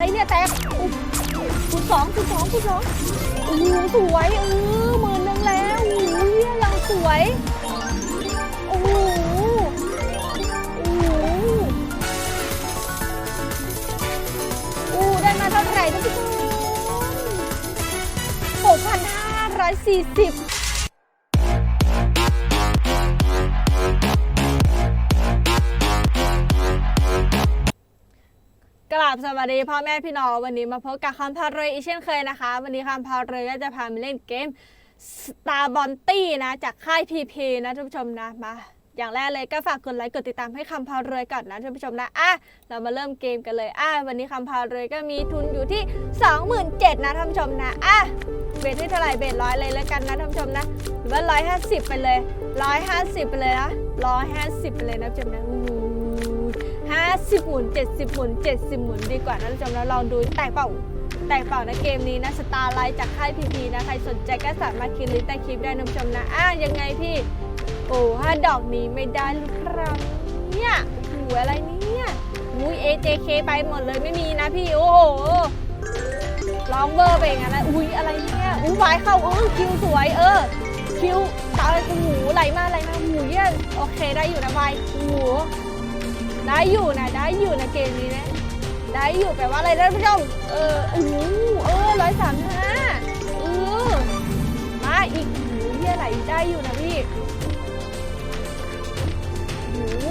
ไอเนี่ยแตกคูณสองคูณสองคูณสองโอ้โหสวยเออหมื่นหนึงแล้วโอ้โหเหี้ยยังสวยโอ้โหโอ้โหอู้ได้มาเท่าไหร่ท่านผู้ชมหกพันห้าร้อยสี่สิบ กราบสวัสดีพ่อแม่พี่น้องวันนี้มาพบกับคำพารวยอีกเช่นเคยนะคะ วันนี้คำพารวยก็จะพามาเล่นเกม Star b o n t y นะจากค่าย PP นะท่านผู้ชมนะมาอย่างแรกเลยก็ฝากกดไลค์กดติดตามให้คำพารวยก่อนนะท่านผู้ชมนะอะเรามาเริ่มเกมกันเลยอะวันนี้คำพารวยก็มีทุนอยู่ที่ 27,000นะท่านผู้ชมนะอะเบสที่เท่าไหร่เบสร้อยเลยแล้วกันนะท่านผู้ชมนะหรือว่าร้อยห้าสิบไปเลยร้อยห้าสิบไปเลยนะร้อยห้าสิบไปเลยนะท่านผู้ชมนะ อู้หูห้าสิบหมุนเจ็ดสิบหมุนเจ็ดสิบหมุนดีกว่านะท่านผู้ชมแล้วลองดูแตกเปล่าแตกเปล่านะเกมนี้นะสตาร์ไลท์จากค่ายพีพีนะใครสนใจก็สามารถคิดลิงก์ใต้คลิปได้นะท่านผู้ชมนะอะยังไงพี่โอ้ถ้าดอกนี้ไม่ได้หรือครับเนี่ยหูอะไรเนี่ยอุ้ย AJK ไปหมดเลยไม่มีนะพี่โอ้โหลองเบอร์ไปอย่างนั้นนะอุ้ยอะไรเนี่ยอุ้ยวายเข้าเออคิวสวยเออคิวตาหูไหลมาไหลมาหูเยี่ยโอเคได้อยู่นะวายหู ได้อยู่นะได้อยู่นะเกมนี้นะได้อยู่แปลว่าอะไรนะท่านผู้ชมเออโอ้เออร้อยสามห้าเออมาอีกโอ้โหเฮียไหลได้อยู่นะพี่โอ้โห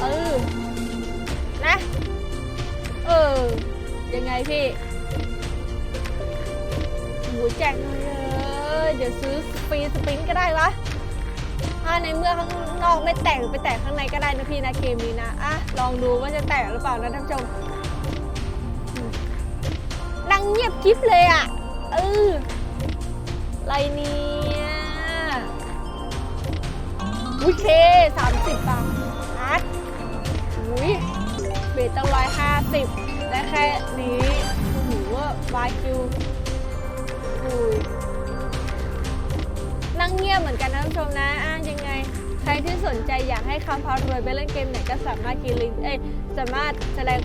เออนะ เออ ยังไงพี่หูแจกหน่อยเลยเดี๋ยวซื้อฟรีสปริงก็ได้วะ ในเมื่อข้างนอกไม่แตกหรือไปแตกข้างในก็ได้นะพี่นะเกมนี้นะอะลองดูว่าจะแตกหรือเปล่านะท่านผู้ชมนั่งเงียบกิฟเลยอะเอออะไรเนี่ยอุ้ยเคสามสิบบาทอาร์ตอุ้ยเบสต้องร้อยห้าสิบและแค่นี้โอ้โหวายคิวอุ้ยนั่งเงียบเหมือนกันนะท่านผู้ชมนะอะยังไง ใครที่สนใจอยากให้คำพารวยไปเล่นเกมไหนก็สามารถกินลิงก์เอ้ยสามารถแสดง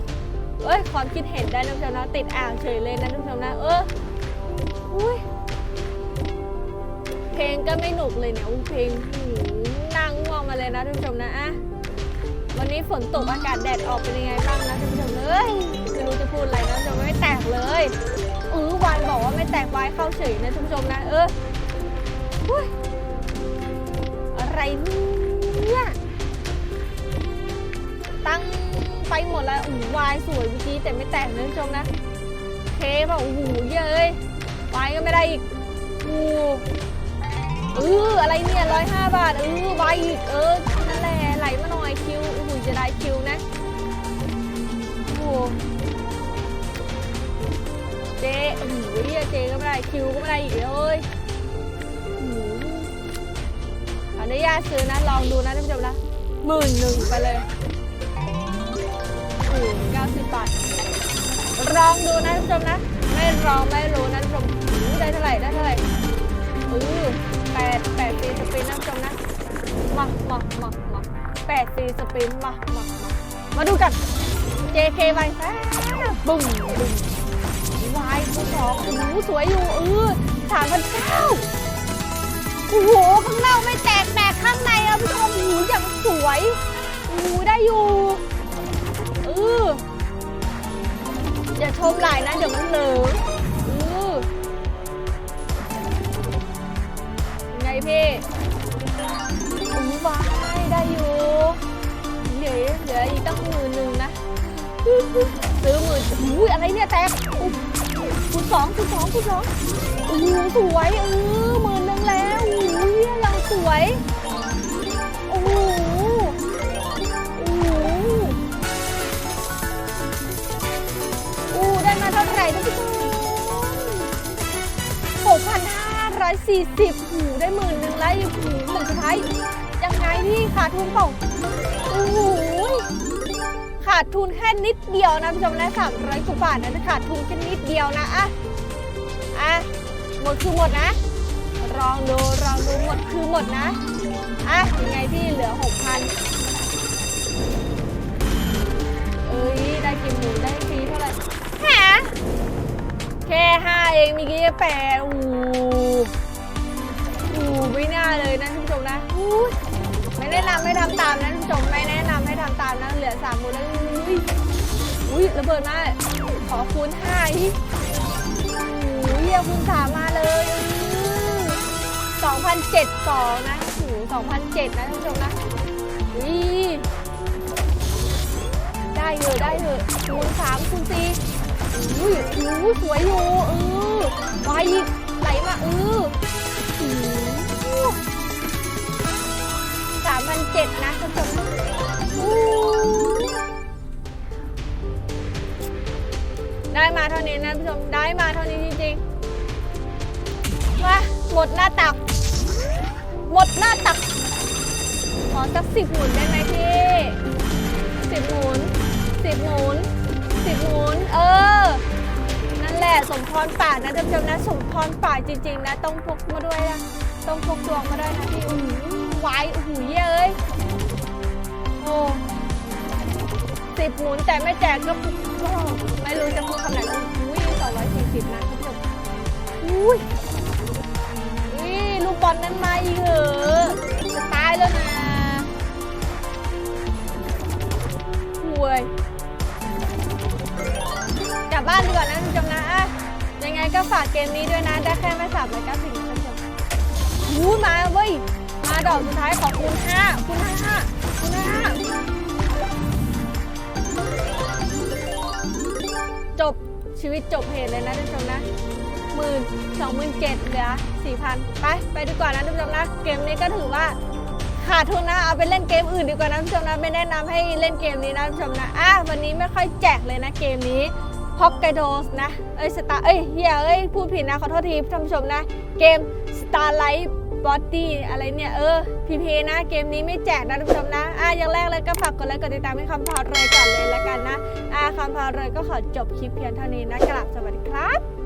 เอ้ยความคิดเห็นได้นะท่านนะติดอ่างเฉยเลยนะท่านนะเอออุ้ยเพลงก็ไม่หนุกเลยเนี่ยเพลงนั่งง่วงมาเลยนะท่านนะอะวันนี้ฝนตกอากาศแดดออกเป็นยังไงบ้างนะท่านเอ้ยไม่รู้จะพูดอะไรนะท่านผู้ชมไม่แตกเลยเออวายบอกว่าไม่แตกวายเข้าเฉยนะท่านนะเอออุ๊ย อะไรเนี่ยตั้งไปหมดแล้วโอ้วายสวยเมื่อกี้แต่ไม่แตกนะท่านผู้ชมนะเคป่ะโอ้โหเยอะเลยวายก็ไม่ได้อีกโอ้เอออะไรเนี่ยร้อยห้าบาทเออวายอีกเออนั่นแหละไหลมาหน่อยคิวโอ้โหจะได้คิวนะโอ้โหเจโอ้โหเหี้ยเจก็ไม่ได้คิวก็ไม่ได้อีกเลย นุญาตซื้อนะ ลองดูนะท่านผู้ชมนะหมื่นหนึ่งไปเลยโอ้เก้าสิบบาทลองดูนะท่านผู้ชมนะ ไม่ลองไม่รู้นะท่านผู้ชมอู้ได้เท่าไหร่ได้เท่าไหร่เออแปดแปดฟีสปินนะท่านผู้ชมนะมามามามาแปดฟีสปินมามามามาดูกัน JK ไปแซ่บึ้มบึ้มวายผู้สองโอ้โหสวยอยู่เออสามพันเก้าโอ้โห ข้างนอกไม่ มหลายนะ เดี๋ยวมันเหลืองยังไงพี่โอ้วายได้อยู่เดี๋ยวเดี๋ยวอีกตั้งหมื่นหนึ่งนะ ซื้อหมื่นอุ้ยอะไรเนี่ยแตกคูณสองคูณสองคูณสองโอ้โหสวยเอ สี่สิบหูได้หมื่นหนึ่งไล้หูหนึ่งสุดท้ายยังไงพี่ขาดทุนเปล่าโอ้โหขาดทุนแค่นิดเดียวนะผู้ชมนะสามร้อยกว่าบาทนะจะขาดทุนแค่นิดเดียวนะอะอะหมดคือหมดนะลองดูลองดูหมดคือหมดนะอะยังไงพี่เหลือหกพันเอ้ยได้กินหมูได้ฟรีเท่าไหร่แค่ห้าเองมีกี่แปดโอ้ โหโอ้โหไม่น่าเลยนะท่านผู้ชมนะไม่แนะนำให้ทำตามนะท่านผู้ชมไม่แนะนำให้ทำตามนะเหลือสามหมูแล้วอุ้ยอุ้ยระเบิดมาขอคูณห้าอีกโอ้ยเฮียคูณสามมาเลยสองพันเจ็ดสองนะโอ้โหสองพันเจ็ดนะท่านผู้ชมนะอุ้ยได้เลยได้เลยคูณสามคูณสี่อุ้ยอู้สวยอยู่เออไปอีกไหลมาเออ พันเจ็ดนะท่านผู้ชมได้มาเท่านี้นะท่านผู้ชม ได้มาเท่านี้จริงๆมาหมดหน้าตัก หมดหน้าตัก ขอสักสิบหมุนได้ไหมพี่สิบหมุนสิบหมุนสิบหมุน เออ นั่นแหละสมพรปากนะท่านผู้ชมนะ สมพรป่าจริง ๆ นะ ต้องพกมาด้วยนะ ต้องพกดวงมาด้วยนะพี่อู้หู ไว้อู้หูเย้ยโอ้สิบหมุนแต่ไม่แจกก็โอ้ไม่รู้จะพูดคำไหนแล้วอุ้ยสองร้อยสี่สิบนะท่านผู้ชมอุ้ยอุ้ยลูกบอลนั้นมาอีกเหรอจะตายแล้วนะห่วยกลับบ้านดีกว่านะคุณผู้ชมนะอะยังไงก็ฝากเกมนี้ด้วยนะ ได้แค่ไม่สับเลยก็สิ่งนะคุณผู้ชมหูมาเว้ย ดอกสุดท้ายขอคูณห้าคูณห้าคูณห้าจบชีวิตจบเหตุเลยนะท่านผู้ชมนะหมื่นสองหมื่นเจ็ดเหลือสี่พันไป ไปดีกว่านะท่านผู้ชมนะเกมนี้ก็ถือว่าขาดทุนนะเอาไปเล่นเกมอื่นดีกว่านะท่านผู้ชมนะไม่แนะนำให้เล่นเกมนี้นะท่านผู้ชมนะอะวันนี้ไม่ค่อยแจกเลยนะเกมนี้ฮอกไกโดสนะ เอ้ยสตาร์เอ้ยเฮียเอ้ย พูดผิดนะ ขอโทษทีท่านผู้ชมนะ เกม Starlight บอตตี้อะไรเนี่ย เออพีเพนะ เกมนี้ไม่แจกนะท่านผู้ชมนะอะอย่างแรกเลยก็ฝากกดไลค์กดติดตามให้คำพาวเลยก่อนเลยละกันนะอะคำพาวเลยก็ขอจบคลิปเพียงเท่านี้นะกลับสวัสดีครับ